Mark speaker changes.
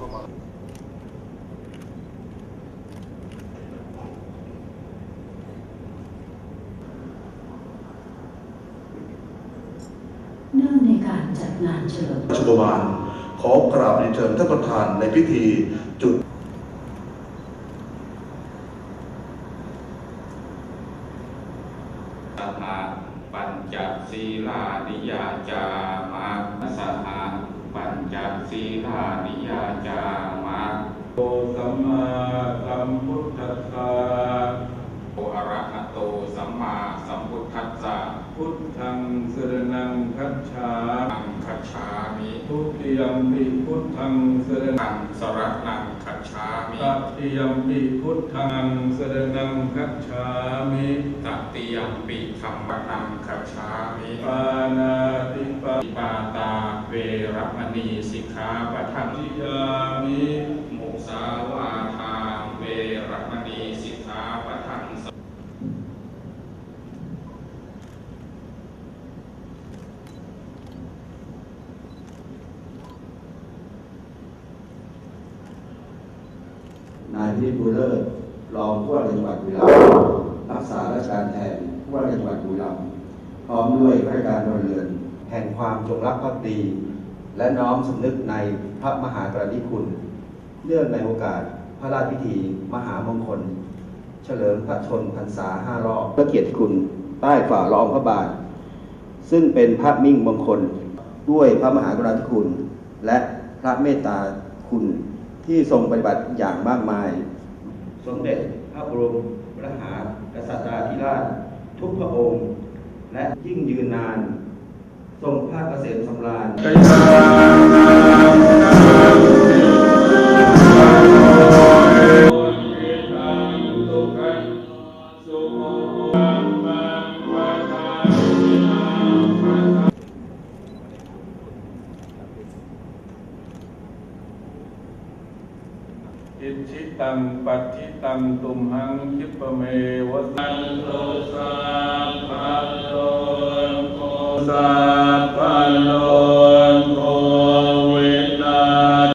Speaker 1: เข้ามา
Speaker 2: เนื่องในการจัดงานเฉลิม
Speaker 1: ราชกุมารขอกราบเรียนเชิญท่านประธานในพิธีจุด
Speaker 3: สหปัญจศีลานิยาจามาสห ปัญจศีลานิยาจามาโตสัมมาสัมพุทธัสสะโออะระหะโตสัมมาสัมพุทธัสสะพุทธังสรนังคัจฉามิคัจฉามิทุติยมปิพุทธังสรนังสรนังคัจฉามิตติยมปิพุทธังสรนังคัจฉามิตติยมปิธัมมังคัจฉามิปานาติปาปาตา เวรมณีสิกขาปะทังิยามิมุสาวาทาเวรมณีสิกขาปะทังส
Speaker 4: นายพิบุญเลิศรองผู้ว่าราชจังหวัดบุรีรัมย์รักษาราชการแทนผู้ว่าราชจังหวัดบุรีรัมย์พร้อมด้วยข้าราชการพลเรือน แห่งความจงรักภักดี และน้อมสำนึกในพระมหากรณาธิคุณ เนื่องในโอกาสพระราชพิธีมหามงคล เฉลิมพระชนพรรษาห้ารอบพระเกียรติคุณใต้ฝ่ารองพระบาท ซึ่งเป็นพระมิ่งมงคลด้วยพระมหากรณาธิคุณ และพระเมตตาคุณที่ทรงปฏิบัติอย่างมากมาย สมเด็จพระบรมราชากษัตริย์ธิราชทุกพระองค์ และยิ่งยืนนาน ทรงพระเกษมสำราญ
Speaker 5: อิชิตังปัฏฐิตังตุมหังคิปเมวะตันโตสั สัพพโล